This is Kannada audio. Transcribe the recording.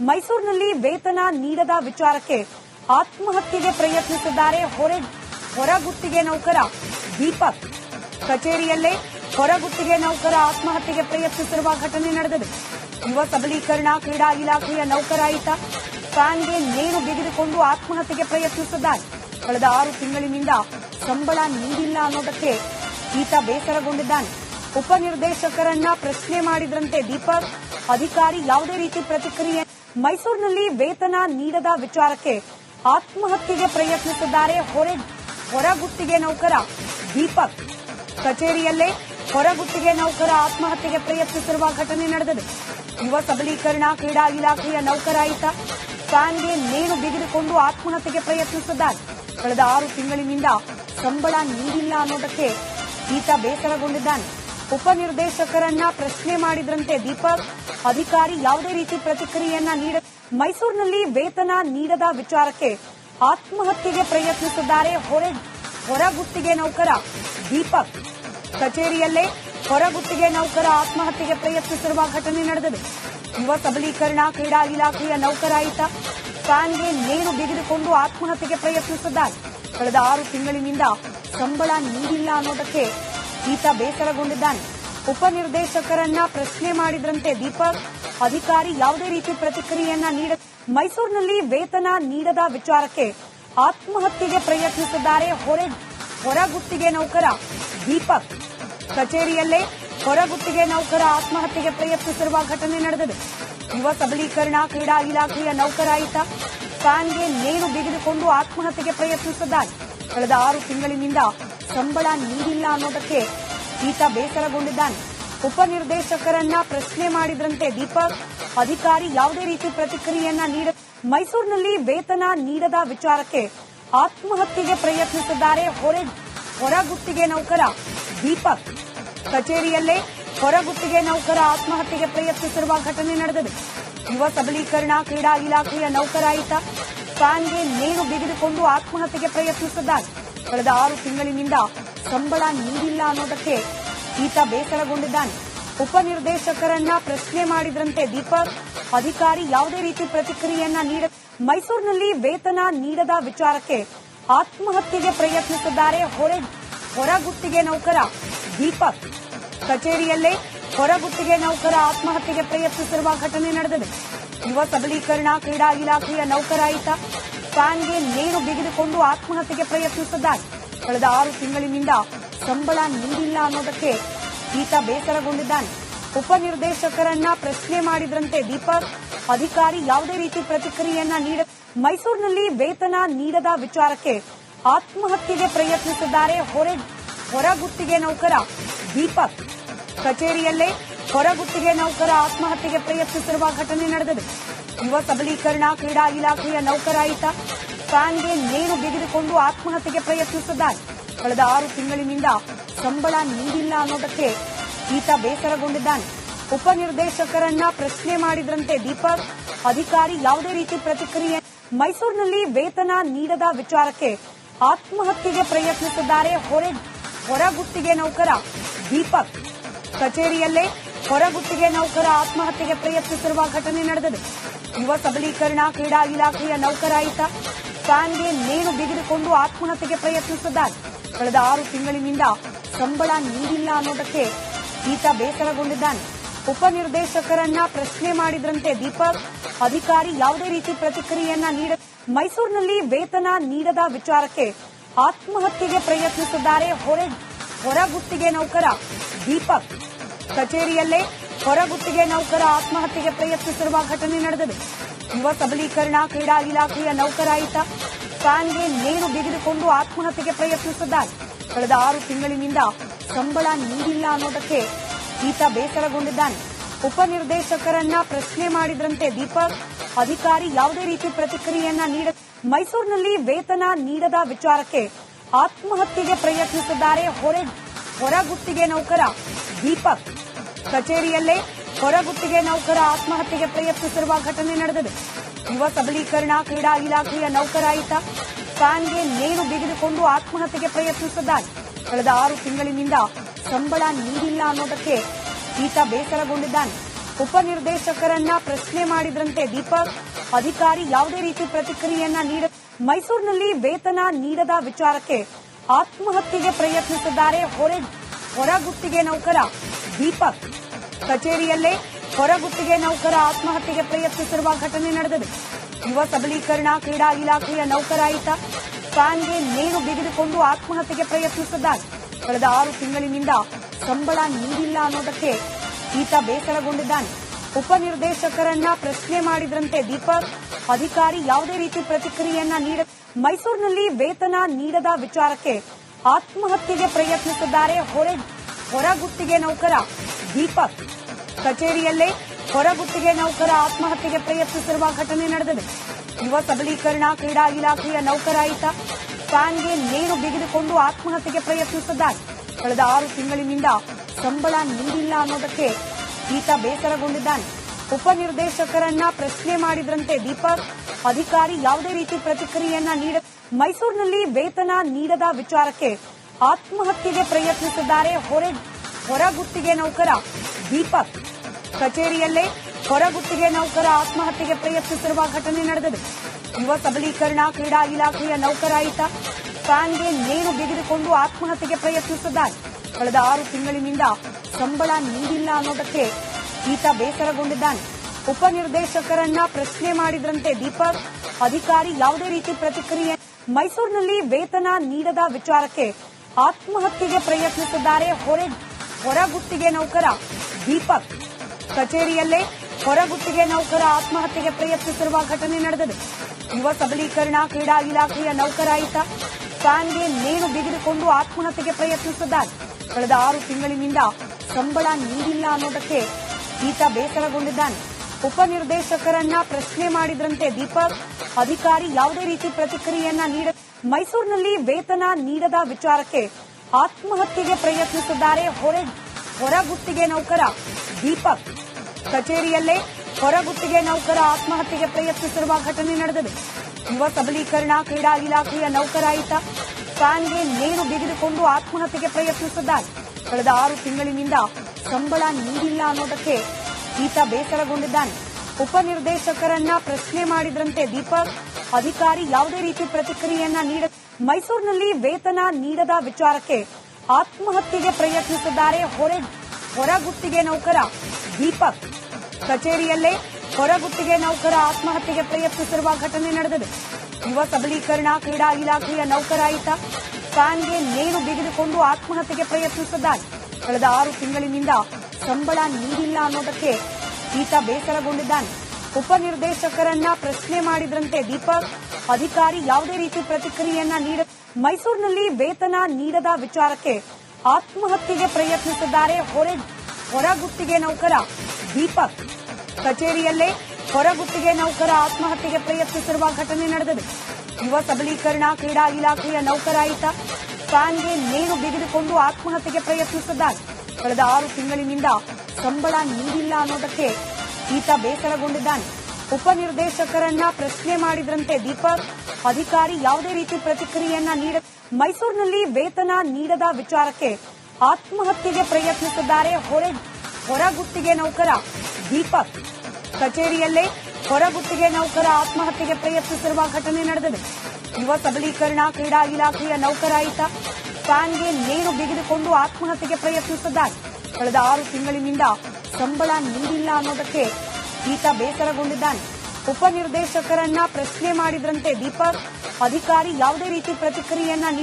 ಮೈಸೂರಿನಲ್ಲಿ ವೇತನ ನೀಡದ ವಿಚಾರಕ್ಕೆ ಆತ್ಮಹತ್ಯೆಗೆ ಪ್ರಯತ್ನಿಸಿದ್ದಾರೆ ಹೊರೆ ಹೊರಗುತ್ತಿಗೆ ನೌಕರ ದೀಪಕ್. ಕಚೇರಿಯಲ್ಲೇ ಹೊರಗುತ್ತಿಗೆ ನೌಕರ ಆತ್ಮಹತ್ಯೆಗೆ ಪ್ರಯತ್ನಿಸಿರುವ ಘಟನೆ ನಡೆದಿದೆ. ಯುವ ಸಬಲೀಕರಣ ಕ್ರೀಡಾ ಇಲಾಖೆಯ ನೌಕರ ಈತ ಫ್ಯಾನ್ಗೆ ನೇಣು ಬಿಗಿದುಕೊಂಡು ಆತ್ಮಹತ್ಯೆಗೆ ಪ್ರಯತ್ನಿಸಿದ್ದಾರೆ. ಕಳೆದ ಆರು ತಿಂಗಳಿನಿಂದ ಸಂಬಳ ನೀಡಿಲ್ಲ ಅನ್ನೋದಕ್ಕೆ ಈತ ಬೇಸರಗೊಂಡಿದ್ದಾನೆ. ಉಪನಿರ್ದೇಶಕರನ್ನ ಪ್ರಶ್ನೆ ಮಾಡಿದ್ರಂತೆ ದೀಪಕ್. ಅಧಿಕಾರಿ ಯಾವುದೇ ರೀತಿ ಪ್ರತಿಕ್ರಿಯೆ ಮೈಸೂರಿನಲ್ಲಿ ವೇತನ ನೀಡದ ವಿಚಾರಕ್ಕೆ ಆತ್ಮಹತ್ಯೆಗೆ ಪ್ರಯತ್ನಿಸಿದ್ದಾರೆ ಹೊರೆ ಹೊರಗುತ್ತಿಗೆ ನೌಕರ ದೀಪಕ್. ಕಚೇರಿಯಲ್ಲೇ ಹೊರಗುತ್ತಿಗೆ ನೌಕರ ಆತ್ಮಹತ್ಯೆಗೆ ಪ್ರಯತ್ನಿಸಿರುವ ಘಟನೆ ನಡೆದಿದೆ. ಯುವ ಸಬಲೀಕರಣ ಕ್ರೀಡಾ ಇಲಾಖೆಯ ನೌಕರ ಈತ ಫ್ಯಾನ್ಗೆ ನೇಣು ಬಿಗಿದುಕೊಂಡು ಆತ್ಮಹತ್ಯೆಗೆ ಪ್ರಯತ್ನಿಸಿದ್ದಾರೆ. ಕಳೆದ ಆರು ತಿಂಗಳಿನಿಂದ ಸಂಬಳ ನೀಡಿಲ್ಲ ಅನ್ನೋದಕ್ಕೆ ಈತ ಬೇಸರಗೊಂಡಿದ್ದಾನೆ. ಉಪನಿರ್ದೇಶಕರನ್ನ ಪ್ರಶ್ನೆ ಮಾಡಿದ್ರಂತೆ ದೀಪಕ್ ಅಧಿಕಾರಿ ಯಾವುದೇ ರೀತಿ ಪ್ರತಿಕ್ರಿಯೆಯನ್ನ ನೀಡ ಮೈಸೂರಿನಲ್ಲಿ ವೇತನ ನೀಡದ ವಿಚಾರಕ್ಕೆ ಆತ್ಮಹತ್ಯೆಗೆ ಪ್ರಯತ್ನಿಸಿದ್ದಾರೆ ಹೊರೆ ಹೊರಗುತ್ತಿಗೆ ನೌಕರ ದೀಪಕ್. ಕಚೇರಿಯಲ್ಲೇ ಹೊರಗುತ್ತಿಗೆ ನೌಕರ ಆತ್ಮಹತ್ಯೆಗೆ ಪ್ರಯತ್ನಿಸಿರುವ ಘಟನೆ ನಡೆದಿದೆ. ಯುವ ಸಬಲೀಕರಣ, ಕ್ರೀಡಾ ಇಲಾಖೆಯ ನೌಕರಾಯಿತ ಫ್ಯಾನ್ಗೆ ನೇಣು ಬಿಗಿದುಕೊಂಡು ಆತ್ಮಹತ್ಯೆಗೆ ಪ್ರಯತ್ನಿಸಿದ್ದಾರೆ. ಕಳೆದ ಆರು ತಿಂಗಳಿನಿಂದ ಸಂಬಳ ನೀಡಿಲ್ಲ ಅನ್ನೋದಕ್ಕೆ ಈತ ಬೇಸರಗೊಂಡಿದ್ದಾನೆ. ಉಪನಿರ್ದೇಶಕರನ್ನ ಪ್ರಶ್ನೆ ಮಾಡಿದ್ರಂತೆ ದೀಪಕ್ ಅಧಿಕಾರಿ ಯಾವುದೇ ರೀತಿ ಪ್ರತಿಕ್ರಿಯೆಯನ್ನ ನೀಡ ಮೈಸೂರಿನಲ್ಲಿ ವೇತನ ನೀಡದ ವಿಚಾರಕ್ಕೆ ಆತ್ಮಹತ್ಯೆಗೆ ಪ್ರಯತ್ನಿಸಿದ್ದಾರೆ ಹೊರೆ ಹೊರಗುತ್ತಿಗೆ ನೌಕರ ದೀಪಕ್. ಕಚೇರಿಯಲ್ಲೇ ಹೊರಗುತ್ತಿಗೆ ನೌಕರ ಆತ್ಮಹತ್ಯೆಗೆ ಪ್ರಯತ್ನಿಸಿರುವ ಘಟನೆ ನಡೆದಿದೆ. ಯುವ ಸಬಲೀಕರಣ ಕ್ರೀಡಾ ಇಲಾಖೆಯ ನೌಕರ ಈತ ಫ್ಯಾನ್ಗೆ ನೇಣು ಬಿಗಿದುಕೊಂಡು ಆತ್ಮಹತ್ಯೆಗೆ ಪ್ರಯತ್ನಿಸಿದ್ದಾರೆ ಕಳೆದ ಆರು ತಿಂಗಳಿನಿಂದ ಸಂಬಳ ನೀಡಿಲ್ಲ ಅನ್ನೋದಕ್ಕೆ ಈತ ಬೇಸರಗೊಂಡಿದ್ದಾನೆ. ಉಪನಿರ್ದೇಶಕರನ್ನ ಪ್ರಶ್ನೆ ಮಾಡಿದ್ರಂತೆ ದೀಪಕ್. ಅಧಿಕಾರಿ ಯಾವುದೇ ರೀತಿ ಪ್ರತಿಕ್ರಿಯೆಯನ್ನ ನೀಡ ಮೈಸೂರಿನಲ್ಲಿ ವೇತನ ನೀಡದ ವಿಚಾರಕ್ಕೆ ಆತ್ಮಹತ್ಯೆಗೆ ಪ್ರಯತ್ನಿಸಿದ್ದಾರೆ ಹೊರ ಹೊರಗುತ್ತಿಗೆ ನೌಕರ ದೀಪಕ್. ಕಚೇರಿಯಲ್ಲೇ ಹೊರಗುತ್ತಿಗೆ ನೌಕರ ಆತ್ಮಹತ್ಯೆಗೆ ಪ್ರಯತ್ನಿಸಿರುವ ಘಟನೆ ನಡೆದಿದೆ. ಯುವ ಸಬಲೀಕರಣ ಕ್ರೀಡಾ ಇಲಾಖೆಯ ನೌಕರ ಈತ. ಫ್ಯಾನ್ಗೆ ನೇಣು ಬಿಗಿದುಕೊಂಡು ಆತ್ಮಹತ್ಯೆಗೆ ಪ್ರಯತ್ನಿಸಿದ್ದಾರೆ. ಕಳೆದ ಆರು ತಿಂಗಳಿನಿಂದ ಸಂಬಳ ನೀಡಿಲ್ಲ ಅನ್ನೋದಕ್ಕೆ ಈತ ಬೇಸರಗೊಂಡಿದ್ದಾನೆ. ಉಪನಿರ್ದೇಶಕರನ್ನ ಪ್ರಶ್ನೆ ಮಾಡಿದ್ರಂತೆ ದೀಪಕ್. ಅಧಿಕಾರಿ ಯಾವುದೇ ರೀತಿ ಪ್ರತಿಕ್ರಿಯೆಯನ್ನ ನೀಡ, ಮೈಸೂರಿನಲ್ಲಿ ವೇತನ ನೀಡದ ವಿಚಾರಕ್ಕೆ ಆತ್ಮಹತ್ಯೆಗೆ ಪ್ರಯತ್ನಿಸಿದ್ದಾರೆ ಹೊರೆ, ಹೊರಗುತ್ತಿಗೆ ನೌಕರ ದೀಪಕ್. ಕಚೇರಿಯಲ್ಲೇ ಹೊರಗುತ್ತಿಗೆ ನೌಕರ ಆತ್ಮಹತ್ಯೆಗೆ ಪ್ರಯತ್ನಿಸಿರುವ ಘಟನೆ ನಡೆದಿದೆ. ಯುವ ಸಬಲೀಕರಣ ಕ್ರೀಡಾ ಇಲಾಖೆಯ ನೌಕರ ಈತ. ಫ್ಯಾನ್ಗೆ ನೇರು ಬಿಗಿದುಕೊಂಡು ಆತ್ಮಹತ್ಯೆಗೆ ಪ್ರಯತ್ನಿಸಿದ್ದಾರೆ. ಕಳೆದ ಆರು ತಿಂಗಳಿನಿಂದ ಸಂಬಳ ನೀಡಿಲ್ಲ ಅನ್ನೋದಕ್ಕೆ ಈತ ಬೇಸರಗೊಂಡಿದ್ದಾನೆ. ಉಪನಿರ್ದೇಶಕರನ್ನ ಪ್ರಶ್ನೆ ಮಾಡಿದ್ರಂತೆ ದೀಪಕ್, ಅಧಿಕಾರಿ ಯಾವುದೇ ರೀತಿ ಪ್ರತಿಕ್ರಿಯೆಯನ್ನ ನೀಡ ಮೈಸೂರಿನಲ್ಲಿ ವೇತನ ನೀಡದ ವಿಚಾರಕ್ಕೆ ಆತ್ಮಹತ್ಯೆಗೆ ಪ್ರಯತ್ನಿಸಿದ್ದಾರೆ ಹೊರೆ ಹೊರಗುತ್ತಿಗೆ ನೌಕರ ದೀಪಕ್. ಕಚೇರಿಯಲ್ಲೇ ಹೊರಗುತ್ತಿಗೆ ನೌಕರ ಆತ್ಮಹತ್ಯೆಗೆ ಪ್ರಯತ್ನಿಸಿರುವ ಘಟನೆ ನಡೆದಿದೆ. ಯುವ ಸಬಲೀಕರಣ ಕ್ರೀಡಾ ಇಲಾಖೆಯ ನೌಕರಾಯಿತ ಫ್ಯಾನ್ಗೆ ನೇಣು ಬಿಗಿದುಕೊಂಡು ಆತ್ಮಹತ್ಯೆಗೆ ಪ್ರಯತ್ನಿಸಿದ್ದಾರೆ. ಕಳೆದ ಆರು ತಿಂಗಳಿನಿಂದ ಸಂಬಳ ನೀಡಿಲ್ಲ ಅನ್ನೋದಕ್ಕೆ ಈತ ಬೇಸರಗೊಂಡಿದ್ದಾನೆ. ಉಪನಿರ್ದೇಶಕರನ್ನ ಪ್ರಶ್ನೆ ಮಾಡಿದ್ರಂತೆ ದೀಪಕ್, ಅಧಿಕಾರಿ ಯಾವುದೇ ರೀತಿ ಪ್ರತಿಕ್ರಿಯೆ ಮೈಸೂರಿನಲ್ಲಿ ವೇತನ ನೀಡದ ವಿಚಾರಕ್ಕೆ ಆತ್ಮಹತ್ಯೆಗೆ ಪ್ರಯತ್ನಿಸಿದ್ದಾರೆ ಹೊರೆ ಹೊರಗುತ್ತಿಗೆ ನೌಕರ ದೀಪಕ್. ಕಚೇರಿಯಲ್ಲೇ ಹೊರಗುತ್ತಿಗೆ ನೌಕರ ಆತ್ಮಹತ್ಯೆಗೆ ಪ್ರಯತ್ನಿಸಿರುವ ಘಟನೆ ನಡೆದಿದೆ. ಯುವ ಸಬಲೀಕರಣ ಕ್ರೀಡಾ ಇಲಾಖೆಯ ನೌಕರ ಈತ ಫ್ಯಾನ್ಗೆ ನೇಣು ಬಿಗಿದುಕೊಂಡು ಆತ್ಮಹತ್ಯೆಗೆ ಪ್ರಯತ್ನಿಸಿದ್ದಾರೆ. ಕಳೆದ ಆರು ತಿಂಗಳಿನಿಂದ ಸಂಬಳ ನೀಡಿಲ್ಲ ಅನ್ನೋದಕ್ಕೆ ಈತ ಬೇಸರಗೊಂಡಿದ್ದಾನೆ. ಉಪನಿರ್ದೇಶಕರನ್ನ ಪ್ರಶ್ನೆ ಮಾಡಿದ್ರಂತೆ ದೀಪಕ್ ಅಧಿಕಾರಿ ಯಾವುದೇ ರೀತಿ ಪ್ರತಿಕ್ರಿಯೆಯನ್ನ ನೀಡ, ಮೈಸೂರಿನಲ್ಲಿ ವೇತನ ನೀಡದ ವಿಚಾರಕ್ಕೆ ಆತ್ಮಹತ್ಯೆಗೆ ಪ್ರಯತ್ನಿಸಿದ್ದಾರೆ ಹೊರೆ, ಹೊರಗುತ್ತಿಗೆ ನೌಕರ ದೀಪಕ್. ಕಚೇರಿಯಲ್ಲೇ ಹೊರಗುತ್ತಿಗೆ ನೌಕರ ಆತ್ಮಹತ್ಯೆಗೆ ಪ್ರಯತ್ನಿಸಿರುವ ಘಟನೆ ನಡೆದಿದೆ. ಯುವ ಸಬಲೀಕರಣ ಕ್ರೀಡಾ ಇಲಾಖೆಯ ನೌಕರಾಯಿತ ಫ್ಯಾನ್ಗೆ ನೇಣು ಬಿಗಿದುಕೊಂಡು ಆತ್ಮಹತ್ಯೆಗೆ ಪ್ರಯತ್ನಿಸಿದ್ದಾರೆ. ಕಳೆದ ಆರು ತಿಂಗಳಿನಿಂದ ಸಂಬಳ ನೀಡಿಲ್ಲ ಅನ್ನೋದಕ್ಕೆ ಈತ ಬೇಸರಗೊಂಡಿದ್ದಾನೆ. ಉಪನಿರ್ದೇಶಕರನ್ನ ಪ್ರಶ್ನೆ ಮಾಡಿದ್ರಂತೆ ದೀಪಕ್, ಅಧಿಕಾರಿ ಯಾವುದೇ ರೀತಿ ಪ್ರತಿಕ್ರಿಯೆಯನ್ನ ನೀಡ, ಮೈಸೂರಿನಲ್ಲಿ ವೇತನ ನೀಡದ ವಿಚಾರಕ್ಕೆ ಆತ್ಮಹತ್ಯೆಗೆ ಪ್ರಯತ್ನಿಸಿದ್ದಾರೆ ಹೊರೆ, ಹೊರಗುತ್ತಿಗೆ ನೌಕರ ದೀಪಕ್. ಕಚೇರಿಯಲ್ಲೇ ಹೊರಗುತ್ತಿಗೆ ನೌಕರ ಆತ್ಮಹತ್ಯೆಗೆ ಪ್ರಯತ್ನಿಸಿರುವ ಘಟನೆ ನಡೆದಿದೆ. ಯುವ ಸಬಲೀಕರಣ ಕ್ರೀಡಾ ಇಲಾಖೆಯ ನೌಕರಾಯಿತ ಫ್ಯಾನ್ಗೆ ನೇಣು ಬಿಗಿದುಕೊಂಡು ಆತ್ಮಹತ್ಯೆಗೆ ಪ್ರಯತ್ನಿಸಿದ್ದಾರೆ. ಕಳೆದ ಆರು ತಿಂಗಳಿನಿಂದ ಸಂಬಳ ನೀಡಿಲ್ಲ ಅನ್ನೋದಕ್ಕೆ ಈತ ಬೇಸರಗೊಂಡಿದ್ದಾನೆ. ಉಪನಿರ್ದೇಶಕರನ್ನ ಪ್ರಶ್ನೆ ಮಾಡಿದ್ರಂತೆ ದೀಪಕ್, ಅಧಿಕಾರಿ ಯಾವುದೇ ರೀತಿ ಪ್ರತಿಕ್ರಿಯೆಯನ್ನ ನೀಡ, ಮೈಸೂರಿನಲ್ಲಿ ವೇತನ ನೀಡದ ವಿಚಾರಕ್ಕೆ ಆತ್ಮಹತ್ಯೆಗೆ ಪ್ರಯತ್ನಿಸಿದ್ದಾರೆ ಹೊರೆ ಹೊರಗುತ್ತಿಗೆ ನೌಕರ ದೀಪಕ್. ಕಚೇರಿಯಲ್ಲೇ ಹೊರಗುತ್ತಿಗೆ ನೌಕರ ಆತ್ಮಹತ್ಯೆಗೆ ಪ್ರಯತ್ನಿಸಿರುವ ಘಟನೆ ನಡೆದಿದೆ. ಯುವ ಸಬಲೀಕರಣ ಕ್ರೀಡಾ ಇಲಾಖೆಯ ನೌಕರಾಯಿತ ಫ್ಯಾನ್ಗೆ ನೇಣು ಬಿಗಿದುಕೊಂಡು ಆತ್ಮಹತ್ಯೆಗೆ ಪ್ರಯತ್ನಿಸಿದ್ದಾರೆ. ಕಳೆದ ಆರು ತಿಂಗಳಿನಿಂದ ಸಂಬಳ ನೀಡಿಲ್ಲ ಅನ್ನೋದಕ್ಕೆ ಈತ ಬೇಸರಗೊಂಡಿದ್ದಾನೆ. ಉಪನಿರ್ದೇಶಕರನ್ನ ಪ್ರಶ್ನೆ ಮಾಡಿದ್ರಂತೆ ದೀಪಕ್, ಅಧಿಕಾರಿ ಯಾವುದೇ ರೀತಿ ಪ್ರತಿಕ್ರಿಯೆಯನ್ನ ನೀಡ ಮೈಸೂರಿನಲ್ಲಿ ವೇತನ ನೀಡದ ವಿಚಾರಕ್ಕೆ ಆತ್ಮಹತ್ಯೆಗೆ ಪ್ರಯತ್ನಿಸಿದ್ದಾರೆ. ಹೊರೆ, ಹೊರಗುತ್ತಿಗೆ ನೌಕರ ದೀಪಕ್. ಕಚೇರಿಯಲ್ಲೇ ಹೊರಗುತ್ತಿಗೆ ನೌಕರ ಆತ್ಮಹತ್ಯೆಗೆ ಪ್ರಯತ್ನಿಸಿರುವ ಘಟನೆ ನಡೆದಿದೆ. ಯುವ ಸಬಲೀಕರಣ ಕ್ರೀಡಾ ಇಲಾಖೆಯ ನೌಕರಾಯಿತ ಫ್ಯಾನ್ಗೆ ನೇಣು ಬಿಗಿದುಕೊಂಡು ಆತ್ಮಹತ್ಯೆಗೆ ಪ್ರಯತ್ನಿಸಿದ್ದಾರೆ. ಕಳೆದ ಆರು ತಿಂಗಳಿನಿಂದ ಸಂಬಳ ನೀಡಿಲ್ಲ ಅನ್ನೋದಕ್ಕೆ ಈತ ಬೇಸರಗೊಂಡಿದ್ದಾನೆ. ಉಪನಿರ್ದೇಶಕರನ್ನ ಪ್ರಶ್ನೆ ಮಾಡಿದ್ರಂತೆ ದೀಪಕ್, ಅಧಿಕಾರಿ ಯಾವುದೇ ರೀತಿ ಪ್ರತಿಕ್ರಿಯೆಯನ್ನ ನೀಡ ಮೈಸೂರಿನಲ್ಲಿ ವೇತನ ನೀಡದ ವಿಚಾರಕ್ಕೆ ಆತ್ಮಹತ್ಯೆಗೆ ಪ್ರಯತ್ನಿಸಿದ್ದಾರೆ ಹೊರೆ ಹೊರಗುತ್ತಿಗೆ ನೌಕರ ದೀಪಕ್. ಕಚೇರಿಯಲ್ಲೇ ಹೊರಗುತ್ತಿಗೆ ನೌಕರ ಆತ್ಮಹತ್ಯೆಗೆ ಪ್ರಯತ್ನಿಸಿರುವ ಘಟನೆ ನಡೆದಿದೆ. ಯುವ ಸಬಲೀಕರಣ ಕ್ರೀಡಾ ಇಲಾಖೆಯ ನೌಕರಾಯಿತ ಫ್ಯಾನ್ಗೆ ನೇಣು ಬಿಗಿದುಕೊಂಡು ಆತ್ಮಹತ್ಯೆಗೆ ಪ್ರಯತ್ನಿಸಿದ್ದಾರೆ. ಕಳೆದ ಆರು ತಿಂಗಳಿನಿಂದ ಸಂಬಳ ನೀಡಿಲ್ಲ ಅನ್ನೋದಕ್ಕೆ ಈತ ಬೇಸರಗೊಂಡಿದ್ದಾನೆ. ಉಪನಿರ್ದೇಶಕರನ್ನ ಪ್ರಶ್ನೆ ಮಾಡಿದ್ರಂತೆ ದೀಪಕ್, ಅಧಿಕಾರಿ ಯಾವುದೇ ರೀತಿ ಪ್ರತಿಕ್ರಿಯೆ ಮೈಸೂರಿನಲ್ಲಿ ವೇತನ ನೀಡದ ವಿಚಾರಕ್ಕೆ ಆತ್ಮಹತ್ಯೆಗೆ ಪ್ರಯತ್ನಿಸಿದ್ದಾರೆ ಹೊರೆ ಹೊರಗುತ್ತಿಗೆ ನೌಕರ ದೀಪಕ್. ಕಚೇರಿಯಲ್ಲೇ ಹೊರಗುತ್ತಿಗೆ ನೌಕರ ಆತ್ಮಹತ್ಯೆಗೆ ಪ್ರಯತ್ನಿಸಿರುವ ಘಟನೆ ನಡೆದಿದೆ. ಯುವ ಸಬಲೀಕರಣ ಕ್ರೀಡಾ ಇಲಾಖೆಯ ನೌಕರಾಯಿತ ಫ್ಯಾನ್ಗೆ ನೇಣು ಬಿಗಿದುಕೊಂಡು ಆತ್ಮಹತ್ಯೆಗೆ ಪ್ರಯತ್ನಿಸಿದ್ದಾರೆ. ಕಳೆದ ಆರು ತಿಂಗಳಿನಿಂದ ಸಂಬಳ ನೀಡಿಲ್ಲ ಅನ್ನೋದಕ್ಕೆ ಈತ ಬೇಸರಗೊಂಡಿದ್ದಾನೆ. ಉಪನಿರ್ದೇಶಕರನ್ನ ಪ್ರಶ್ನೆ ಮಾಡಿದ್ರಂತೆ ದೀಪಕ್. ಅಧಿಕಾರಿ ಯಾವುದೇ ರೀತಿ ಪ್ರತಿಕ್ರಿಯೆಯನ್ನ ನೀಡ, ಮೈಸೂರಿನಲ್ಲಿ ವೇತನ ನೀಡದ ವಿಚಾರಕ್ಕೆ ಆತ್ಮಹತ್ಯೆಗೆ ಪ್ರಯತ್ನಿಸಿದ್ದಾರೆ ಹೊರ, ಹೊರಗುತ್ತಿಗೆ ನೌಕರ ದೀಪಕ್. ಕಚೇರಿಯಲ್ಲೇ ಹೊರಗುತ್ತಿಗೆ ನೌಕರ ಆತ್ಮಹತ್ಯೆಗೆ ಪ್ರಯತ್ನಿಸಿರುವ ಘಟನೆ ನಡೆದಿದೆ. ಯುವ ಸಬಲೀಕರಣ, ಕ್ರೀಡಾ ಇಲಾಖೆಯ ನೌಕರಾಯಿತ ಫ್ಯಾನ್ಗೆ ನೇಣು ಬಿಗಿದುಕೊಂಡು ಆತ್ಮಹತ್ಯೆಗೆ ಪ್ರಯತ್ನಿಸಿದ್ದಾರೆ. ಕಳೆದ ಆರು ತಿಂಗಳಿನಿಂದ ಸಂಬಳ ನೀಡಿಲ್ಲ ಅನ್ನೋದಕ್ಕೆ ಈತ ಬೇಸರಗೊಂಡಿದ್ದಾನೆ. ಉಪನಿರ್ದೇಶಕರನ್ನ ಪ್ರಶ್ನೆ ಮಾಡಿದ್ರಂತೆ ದೀಪಕ್ ಅಧಿಕಾರಿ ಯಾವುದೇ ರೀತಿ ಪ್ರತಿಕ್ರಿಯೆಯನ್ನ ನೀಡ ಮೈಸೂರಿನಲ್ಲಿ ವೇತನ ನೀಡದ ವಿಚಾರಕ್ಕೆ ಆತ್ಮಹತ್ಯೆಗೆ ಪ್ರಯತ್ನಿಸಿದ್ದಾರೆ ಹೊರೆ ಹೊರಗುತ್ತಿಗೆ ನೌಕರ ದೀಪಕ್. ಕಚೇರಿಯಲ್ಲೇ ಹೊರಗುತ್ತಿಗೆ ನೌಕರ ಆತ್ಮಹತ್ಯೆಗೆ ಪ್ರಯತ್ನಿಸಿರುವ ಘಟನೆ ನಡೆದಿದೆ. ಯುವ ಸಬಲೀಕರಣ ಕ್ರೀಡಾ ಇಲಾಖೆಯ ನೌಕರಾಯಿತ ಫ್ಯಾನ್ಗೆ ನೇಣು ಬಿಗಿದುಕೊಂಡು ಆತ್ಮಹತ್ಯೆಗೆ ಪ್ರಯತ್ನಿಸಿದ್ದಾರೆ. ಕಳೆದ ಆರು ತಿಂಗಳಿನಿಂದ ಸಂಬಳ ನೀಡಿಲ್ಲ ಅನ್ನೋದಕ್ಕೆ ಈತ ಬೇಸರಗೊಂಡಿದ್ದಾನೆ. ಉಪನಿರ್ದೇಶಕರನ್ನ ಪ್ರಶ್ನೆ ಮಾಡಿದ್ರಂತೆ ದೀಪಕ್. ಅಧಿಕಾರಿ ಯಾವುದೇ ರೀತಿ ಪ್ರತಿಕ್ರಿಯೆಯನ್ನ ನೀಡ ಮೈಸೂರಿನಲ್ಲಿ ವೇತನ ನೀಡದ ವಿಚಾರಕ್ಕೆ ಆತ್ಮಹತ್ಯೆಗೆ ಪ್ರಯತ್ನಿಸಿದ್ದಾರೆ ಹೊರೆ ಹೊರಗುತ್ತಿಗೆ ನೌಕರ ದೀಪಕ್. ಕಚೇರಿಯಲ್ಲೇ ಹೊರಗುತ್ತಿಗೆ ನೌಕರ ಆತ್ಮಹತ್ಯೆಗೆ ಪ್ರಯತ್ನಿಸಿರುವ ಘಟನೆ ನಡೆದಿದೆ. ಯುವ ಸಬಲೀಕರಣ ಕ್ರೀಡಾ ಇಲಾಖೆಯ ನೌಕರಾಯಿತ ಫ್ಯಾನ್ಗೆ ನೇಣು ಬಿಗಿದುಕೊಂಡು ಆತ್ಮಹತ್ಯೆಗೆ ಪ್ರಯತ್ನಿಸಿದ್ದಾರೆ ಕಳೆದ ಆರು ತಿಂಗಳಿನಿಂದ ಸಂಬಳ ನೀಡಿಲ್ಲ ಅನ್ನೋದಕ್ಕೆ ಈತ ಬೇಸರಗೊಂಡಿದ್ದಾನೆ. ಉಪನಿರ್ದೇಶಕರನ್ನ ಪ್ರಶ್ನೆ ಮಾಡಿದ್ರಂತೆ ದೀಪಕ್. ಅಧಿಕಾರಿ ಯಾವುದೇ ರೀತಿ ಪ್ರತಿಕ್ರಿಯೆಯನ್ನ ನೀಡ ಮೈಸೂರಿನಲ್ಲಿ ವೇತನ ನೀಡದ ವಿಚಾರಕ್ಕೆ ಆತ್ಮಹತ್ಯೆಗೆ ಪ್ರಯತ್ನಿಸಿದ್ದಾರೆ ಹೊರೆ ಹೊರಗುತ್ತಿಗೆ ನೌಕರ ದೀಪಕ್. ಕಚೇರಿಯಲ್ಲೇ ಹೊರಗುತ್ತಿಗೆ ನೌಕರ ಆತ್ಮಹತ್ಯೆಗೆ ಪ್ರಯತ್ನಿಸಿರುವ ಘಟನೆ ನಡೆದಿದೆ. ಯುವ ಸಬಲೀಕರಣ ಕ್ರೀಡಾ ಇಲಾಖೆಯ ನೌಕರಾಯಿತ ಫ್ಯಾನ್ಗೆ ನೇಣು ಬಿಗಿದುಕೊಂಡು ಆತ್ಮಹತ್ಯೆಗೆ ಪ್ರಯತ್ನಿಸಿದ್ದಾರೆ. ಕಳೆದ ಆರು ತಿಂಗಳಿನಿಂದ ಸಂಬಳ ನೀಡಿಲ್ಲ ಅನ್ನೋದಕ್ಕೆ ಈತ ಬೇಸರಗೊಂಡಿದ್ದಾನೆ. ಉಪನಿರ್ದೇಶಕರನ್ನ ಪ್ರಶ್ನೆ ಮಾಡಿದ್ರಂತೆ ದೀಪಕ್. ಅಧಿಕಾರಿ ಯಾವುದೇ ರೀತಿ ಪ್ರತಿಕ್ರಿಯೆಯನ್ನ ನೀಡ